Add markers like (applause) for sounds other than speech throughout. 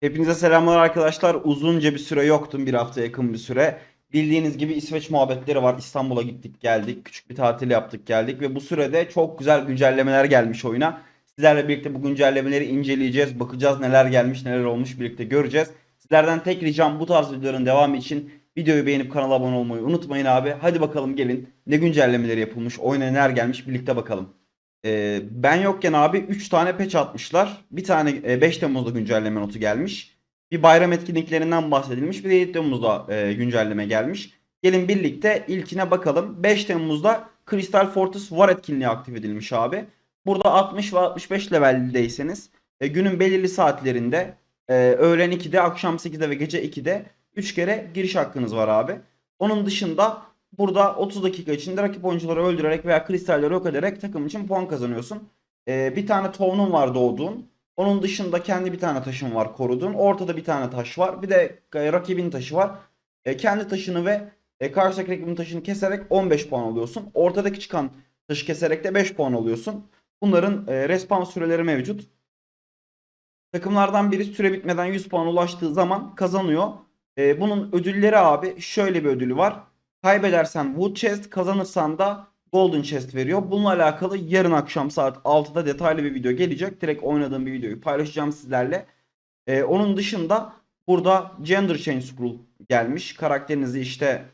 Hepinize selamlar arkadaşlar. Uzunca bir süre yoktum. Bir hafta yakın bir süre. Bildiğiniz gibi İsveç muhabbetleri var. İstanbul'a gittik geldik. Küçük bir tatil yaptık geldik. Ve bu sürede çok güzel güncellemeler gelmiş oyuna. Sizlerle birlikte bu güncellemeleri inceleyeceğiz. Bakacağız neler gelmiş neler olmuş birlikte göreceğiz. Sizlerden tek ricam bu tarz videoların devamı için videoyu beğenip kanala abone olmayı unutmayın abi. Hadi bakalım gelin. Ne güncellemeleri yapılmış, oyuna neler gelmiş birlikte bakalım. Ee, ben yokken abi 3 tane patch atmışlar. Bir tane e, 5 Temmuz'da güncelleme notu gelmiş. Bir bayram etkinliklerinden bahsedilmiş. Bir de 7 Temmuz'da e, güncelleme gelmiş. Gelin birlikte ilkine bakalım. 5 Temmuz'da Crystal Fortress War etkinliği aktif edilmiş abi. Burada 60 ve 65 leveldeyseniz e, günün belirli saatlerinde e, öğlen 2'de, akşam 8'de ve gece 2'de 3 kere giriş hakkınız var abi. Onun dışında burada 30 dakika içinde rakip oyuncuları öldürerek veya kristalleri yok ederek takım için puan kazanıyorsun. E, bir tane tohunun var doğduğun. Onun dışında kendi bir tane taşın var koruduğun. Ortada bir tane taş var. Bir de e, rakibin taşı var. E, kendi taşını ve e, karşıdaki rakibin taşını keserek 15 puan alıyorsun. Ortadaki çıkan taşı keserek de 5 puan alıyorsun. Bunların e, respawn süreleri mevcut. Takımlardan biri süre bitmeden 100 puan ulaştığı zaman kazanıyor. E, bunun ödülleri abi şöyle bir ödülü var. Kaybedersen Wood Chest, kazanırsan da Golden Chest veriyor. Bununla alakalı yarın akşam saat 6'da detaylı bir video gelecek. Direkt oynadığım bir videoyu paylaşacağım sizlerle. E, onun dışında burada Gender Change Scroll gelmiş. Karakterinizi işte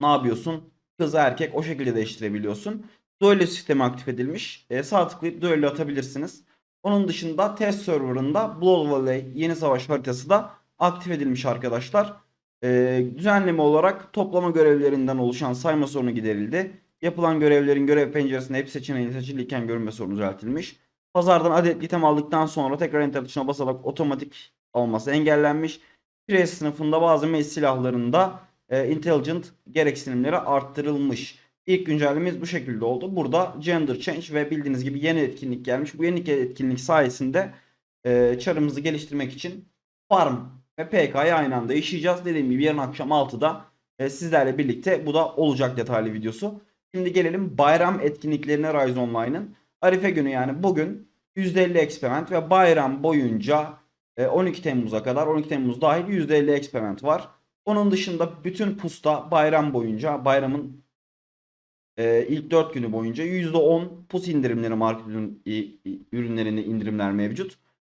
ne yapıyorsun? Kız erkek o şekilde değiştirebiliyorsun. Duello sistemi aktif edilmiş. E, sağ tıklayıp duello atabilirsiniz. Onun dışında test serverında Blood Valley yeni savaş haritası da aktif edilmiş arkadaşlar. E, düzenleme olarak toplama görevlerinden oluşan sayma sorunu giderildi. Yapılan görevlerin görev penceresinde hep seçeneği seçiliyken görünme sorunu düzeltilmiş. Pazardan adet item aldıktan sonra tekrar enter tuşuna basarak otomatik olması engellenmiş. Pire sınıfında bazı meclis silahlarında e, intelligent gereksinimleri arttırılmış. İlk güncellememiz bu şekilde oldu. Burada gender change ve bildiğiniz gibi yeni etkinlik gelmiş. Bu yeni etkinlik sayesinde e, çarımızı geliştirmek için farm ve PK'yı aynı anda işleyeceğiz. Dediğim gibi yarın akşam 6'da e, sizlerle birlikte bu da olacak detaylı videosu. Şimdi gelelim bayram etkinliklerine Rise Online'ın. Arife günü yani bugün %50 experiment ve bayram boyunca e, 12 Temmuz'a kadar 12 Temmuz dahil %50 experiment var. Onun dışında bütün pusta bayram boyunca bayramın e, ilk 4 günü boyunca %10 pus indirimleri market ürünlerinde indirimler mevcut.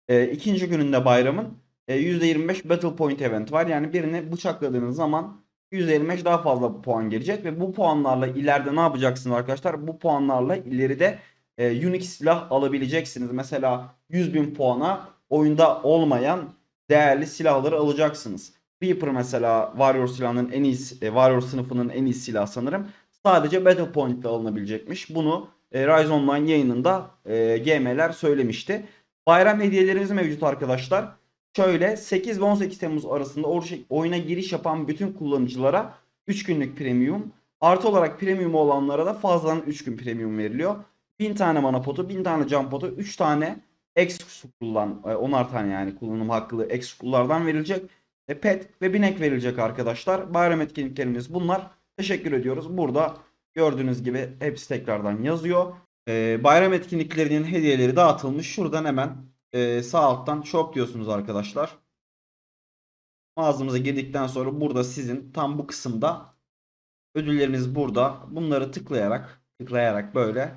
E, ikinci gününde bayramın e, %25 Battle Point event var. Yani birini bıçakladığınız zaman %25 daha fazla puan gelecek ve bu puanlarla ileride ne yapacaksınız arkadaşlar? Bu puanlarla ileride e, unique silah alabileceksiniz. Mesela 100.000 puana oyunda olmayan değerli silahları alacaksınız. Reaper mesela Warrior silahının en iyi e, Warrior sınıfının en iyi silahı sanırım. Sadece Battle Point'te alınabilecekmiş. Bunu e, Rise Online yayınında e, GM'ler söylemişti. Bayram hediyelerimiz mevcut arkadaşlar. Şöyle 8 ve 18 Temmuz arasında oyuna giriş yapan bütün kullanıcılara 3 günlük premium. Artı olarak premium olanlara da fazladan 3 gün premium veriliyor. 1000 tane mana potu, 1000 tane can potu, 3 tane X kullan, e, 10'ar tane yani kullanım hakkı X kullardan verilecek. E, pet ve binek verilecek arkadaşlar. Bayram etkinliklerimiz bunlar. Teşekkür ediyoruz. Burada gördüğünüz gibi hepsi tekrardan yazıyor. E, bayram etkinliklerinin hediyeleri dağıtılmış. Şuradan hemen e, sağ alttan shop diyorsunuz arkadaşlar. Mağazamıza girdikten sonra burada sizin tam bu kısımda ödülleriniz burada. Bunları tıklayarak tıklayarak böyle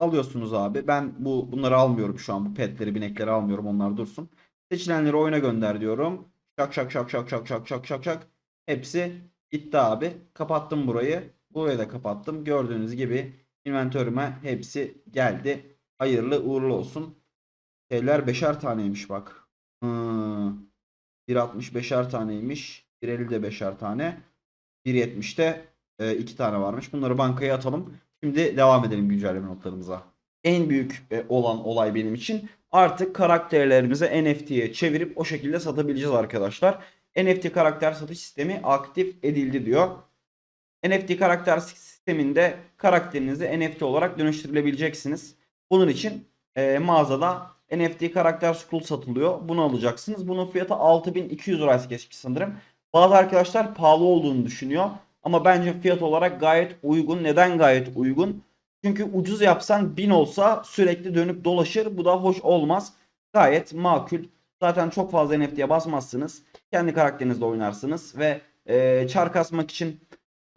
alıyorsunuz abi. Ben bu bunları almıyorum şu an. Bu petleri, binekleri almıyorum. Onlar dursun. Seçilenleri oyuna gönder diyorum. Şak şak şak şak şak şak şak şak şak. Hepsi gitti abi. Kapattım burayı. Burayı da kapattım. Gördüğünüz gibi inventörüme hepsi geldi. Hayırlı uğurlu olsun. Şeyler beşer taneymiş bak. Hmm. 1.60 beşer taneymiş. 1.50 de beşer tane. 1.70'de e, iki tane varmış. Bunları bankaya atalım. Şimdi devam edelim güncelleme notlarımıza. En büyük e, olan olay benim için artık karakterlerimizi NFT'ye çevirip o şekilde satabileceğiz arkadaşlar. NFT karakter satış sistemi aktif edildi diyor. NFT karakter sisteminde karakterinizi NFT olarak dönüştürülebileceksiniz. Bunun için e, mağazada NFT karakter scroll satılıyor. Bunu alacaksınız. Bunun fiyatı 6200 liraysa geçmiş sanırım. Bazı arkadaşlar pahalı olduğunu düşünüyor. Ama bence fiyat olarak gayet uygun. Neden gayet uygun? Çünkü ucuz yapsan 1000 olsa sürekli dönüp dolaşır. Bu da hoş olmaz. Gayet makul. Zaten çok fazla NFT'ye basmazsınız. Kendi karakterinizle oynarsınız ve e, çar kasmak için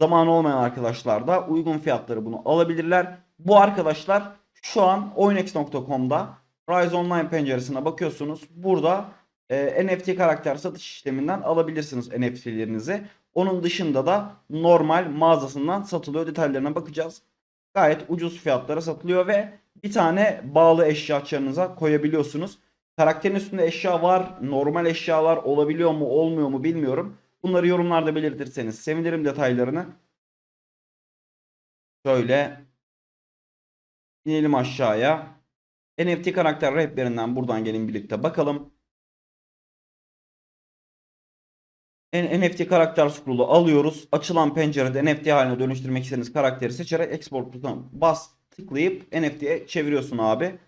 zamanı olmayan arkadaşlar da uygun fiyatları bunu alabilirler. Bu arkadaşlar şu an oynex.com'da Rise Online penceresine bakıyorsunuz. Burada e, NFT karakter satış işleminden alabilirsiniz NFT'lerinizi. Onun dışında da normal mağazasından satılıyor. Detaylarına bakacağız. Gayet ucuz fiyatlara satılıyor ve bir tane bağlı eşya çarınıza koyabiliyorsunuz. Karakterin üstünde eşya var. Normal eşyalar olabiliyor mu olmuyor mu bilmiyorum. Bunları yorumlarda belirtirseniz sevinirim detaylarını. Şöyle inelim aşağıya. NFT karakter rehberinden buradan gelin birlikte bakalım. NFT karakter scroll'u alıyoruz. Açılan pencerede NFT haline dönüştürmek istediğiniz karakteri seçerek export butonuna bas tıklayıp NFT'ye çeviriyorsun abi.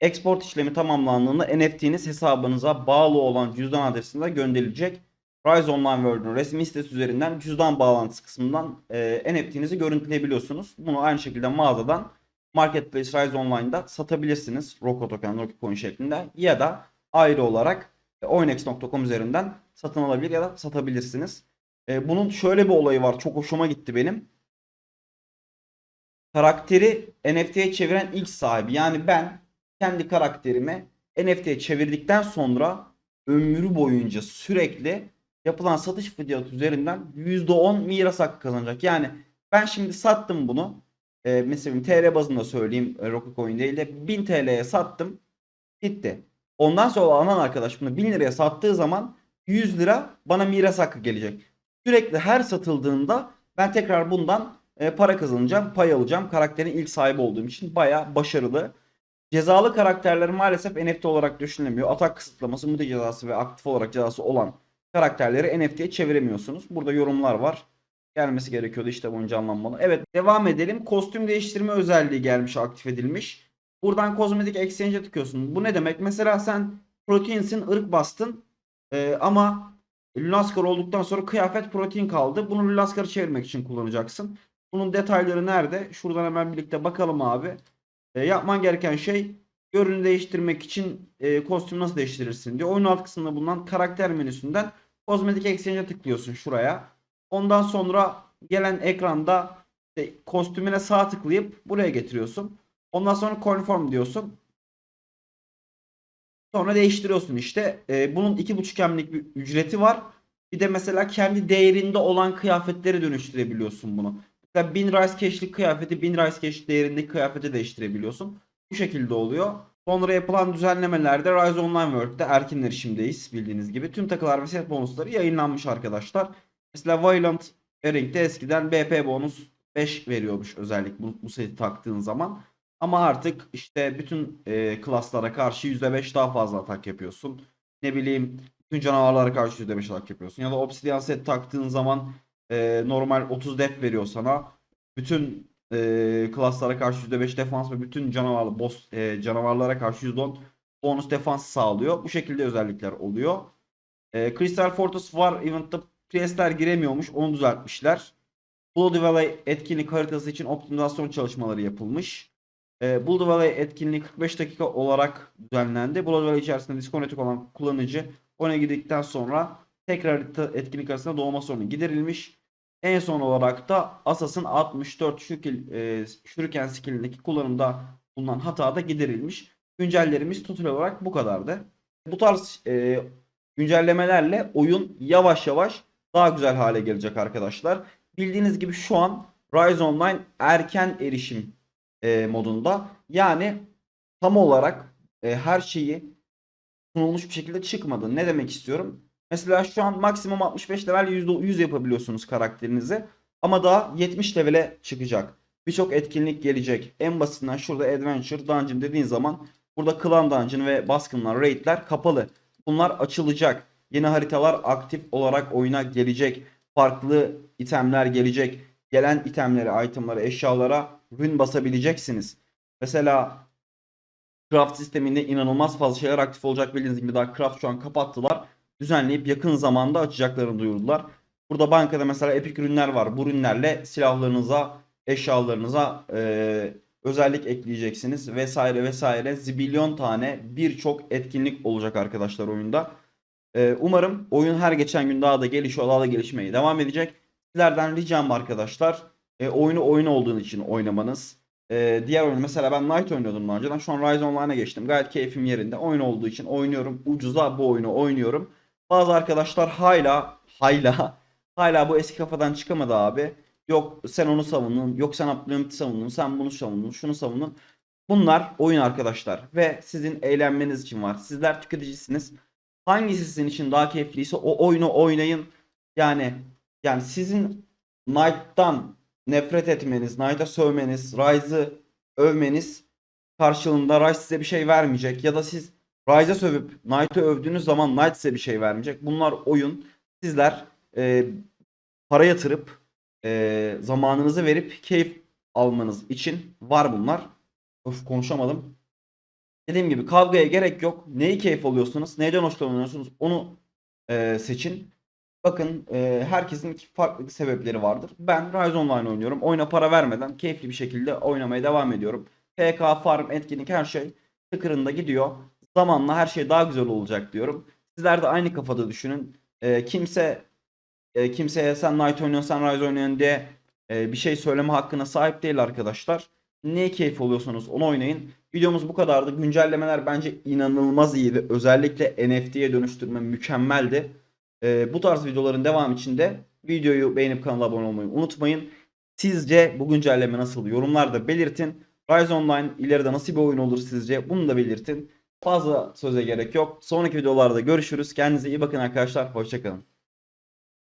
Export işlemi tamamlandığında NFT'niz hesabınıza bağlı olan cüzdan adresine gönderilecek. Rise Online World'un resmi sitesi üzerinden cüzdan bağlantısı kısmından e, NFT'nizi görüntüleyebiliyorsunuz. Bunu aynı şekilde mağazadan Marketplace Rise Online'da satabilirsiniz. Roko Token, Rocket Coin şeklinde ya da ayrı olarak e, oynex.com üzerinden satın alabilir ya da satabilirsiniz. E, bunun şöyle bir olayı var. Çok hoşuma gitti benim. Karakteri NFT'ye çeviren ilk sahibi. Yani ben kendi karakterimi NFT'ye çevirdikten sonra ömrü boyunca sürekli yapılan satış fiyatı üzerinden %10 miras hakkı kazanacak. Yani ben şimdi sattım bunu. E, mesela TL bazında söyleyeyim e, Rocket Coin değil de 1000 TL'ye sattım. Gitti. Ondan sonra alan arkadaş bunu 1000 liraya sattığı zaman 100 lira bana miras hakkı gelecek. Sürekli her satıldığında ben tekrar bundan e, para kazanacağım, pay alacağım. Karakterin ilk sahibi olduğum için baya başarılı. Cezalı karakterler maalesef NFT olarak düşünülemiyor. Atak kısıtlaması, müde cezası ve aktif olarak cezası olan karakterleri NFT'ye çeviremiyorsunuz. Burada yorumlar var. Gelmesi gerekiyordu işte boyunca anlanmalı. Evet devam edelim. Kostüm değiştirme özelliği gelmiş aktif edilmiş. Buradan kozmetik exchange'e tıklıyorsun. Bu ne demek? Mesela sen proteinsin ırk bastın ee, ama Lunaskar olduktan sonra kıyafet protein kaldı. Bunu Lunaskar'ı çevirmek için kullanacaksın. Bunun detayları nerede? Şuradan hemen birlikte bakalım abi. E, yapman gereken şey görünü değiştirmek için e, kostüm nasıl değiştirirsin diyor. Oyun alt kısmında bulunan karakter menüsünden kozmetik exchange'e tıklıyorsun şuraya. Ondan sonra gelen ekranda işte kostümüne sağ tıklayıp buraya getiriyorsun. Ondan sonra conform diyorsun. Sonra değiştiriyorsun işte. E, bunun 2.5 emlik bir ücreti var. Bir de mesela kendi değerinde olan kıyafetleri dönüştürebiliyorsun bunu. Mesela 1000 Rice Cash'lik kıyafeti 1000 Rice Cash değerindeki kıyafeti değiştirebiliyorsun. Bu şekilde oluyor. Sonra yapılan düzenlemelerde Rise Online World'de erken erişimdeyiz bildiğiniz gibi. Tüm takılar ve set bonusları yayınlanmış arkadaşlar. Mesela Violent Earring'de eskiden BP bonus 5 veriyormuş özellik bu, bu seti taktığın zaman. Ama artık işte bütün e, klaslara karşı %5 daha fazla atak yapıyorsun. Ne bileyim bütün canavarlara karşı %5 atak yapıyorsun. Ya da Obsidian set taktığın zaman e, normal 30 def veriyor sana. Bütün e, klaslara karşı %5 defans ve bütün canavar boss e, canavarlara karşı %10 bonus defans sağlıyor. Bu şekilde özellikler oluyor. E, Crystal Fortress var event'ta Priestler giremiyormuş. Onu düzeltmişler. Bloody Valley etkinlik haritası için optimizasyon çalışmaları yapılmış. E, Bloody Valley etkinliği 45 dakika olarak düzenlendi. Bloody Valley içerisinde disconnected olan kullanıcı ona girdikten sonra tekrar etkinlik arasında doğma sorunu giderilmiş. En son olarak da Asas'ın 64 şükil, e, şuriken skillindeki kullanımda bulunan hata da giderilmiş. Güncellerimiz total olarak bu kadardı. Bu tarz e, güncellemelerle oyun yavaş yavaş daha güzel hale gelecek arkadaşlar. Bildiğiniz gibi şu an Rise Online erken erişim e, modunda. Yani tam olarak e, her şeyi sunulmuş bir şekilde çıkmadı. Ne demek istiyorum? Mesela şu an maksimum 65 level %100 yapabiliyorsunuz karakterinizi. Ama daha 70 levele çıkacak. Birçok etkinlik gelecek. En basitinden şurada Adventure Dungeon dediğin zaman burada Clan Dungeon ve baskınlar, raidler kapalı. Bunlar açılacak. Yeni haritalar aktif olarak oyuna gelecek. Farklı itemler gelecek. Gelen itemleri, itemları, eşyalara rün basabileceksiniz. Mesela craft sisteminde inanılmaz fazla şeyler aktif olacak bildiğiniz gibi daha craft şu an kapattılar düzenleyip yakın zamanda açacaklarını duyurdular. Burada bankada mesela epik ürünler var. Bu ürünlerle silahlarınıza, eşyalarınıza e, özellik ekleyeceksiniz vesaire vesaire. Zibilyon tane birçok etkinlik olacak arkadaşlar oyunda. Ee, umarım oyun her geçen gün daha da gelişiyor, daha da gelişmeye devam edecek. Sizlerden ricam arkadaşlar e, oyunu oyun olduğun için oynamanız. E, diğer oyun mesela ben Night oynuyordum daha önceden. Şu an Rise Online'a geçtim. Gayet keyfim yerinde. Oyun olduğu için oynuyorum. Ucuza bu oyunu oynuyorum. Bazı arkadaşlar hala hala (laughs) hala bu eski kafadan çıkamadı abi. Yok sen onu savundun. Yok sen Abdülhamit'i savundun. Sen bunu savundun. Şunu savundun. Bunlar oyun arkadaşlar. Ve sizin eğlenmeniz için var. Sizler tüketicisiniz. Hangisi sizin için daha keyifliyse o oyunu oynayın. Yani yani sizin Knight'tan nefret etmeniz, Knight'a sövmeniz, Ryze'ı övmeniz karşılığında Ryze size bir şey vermeyecek. Ya da siz Ryze'a sövüp Knight'ı övdüğünüz zaman Knight size bir şey vermeyecek. Bunlar oyun. Sizler e, para yatırıp e, zamanınızı verip keyif almanız için var bunlar. Of konuşamadım. Dediğim gibi kavgaya gerek yok. Neyi keyif alıyorsunuz, neyden hoşlanıyorsunuz onu e, seçin. Bakın e, herkesin farklı sebepleri vardır. Ben Rise Online oynuyorum. Oyuna para vermeden keyifli bir şekilde oynamaya devam ediyorum. PK, farm, etkinlik her şey tıkırında gidiyor. Zamanla her şey daha güzel olacak diyorum. Sizler de aynı kafada düşünün. E, kimse e, kimseye sen Knight oynuyorsun, sen Rise oynuyorsun diye e, bir şey söyleme hakkına sahip değil arkadaşlar. Ne keyif oluyorsanız onu oynayın. Videomuz bu kadardı. Güncellemeler bence inanılmaz iyiydi. Özellikle NFT'ye dönüştürme mükemmeldi. Ee, bu tarz videoların devamı için de videoyu beğenip kanala abone olmayı unutmayın. Sizce bu güncelleme nasıl? Yorumlarda belirtin. Rise Online ileride nasıl bir oyun olur sizce? Bunu da belirtin. Fazla söze gerek yok. Sonraki videolarda görüşürüz. Kendinize iyi bakın arkadaşlar. Hoşçakalın.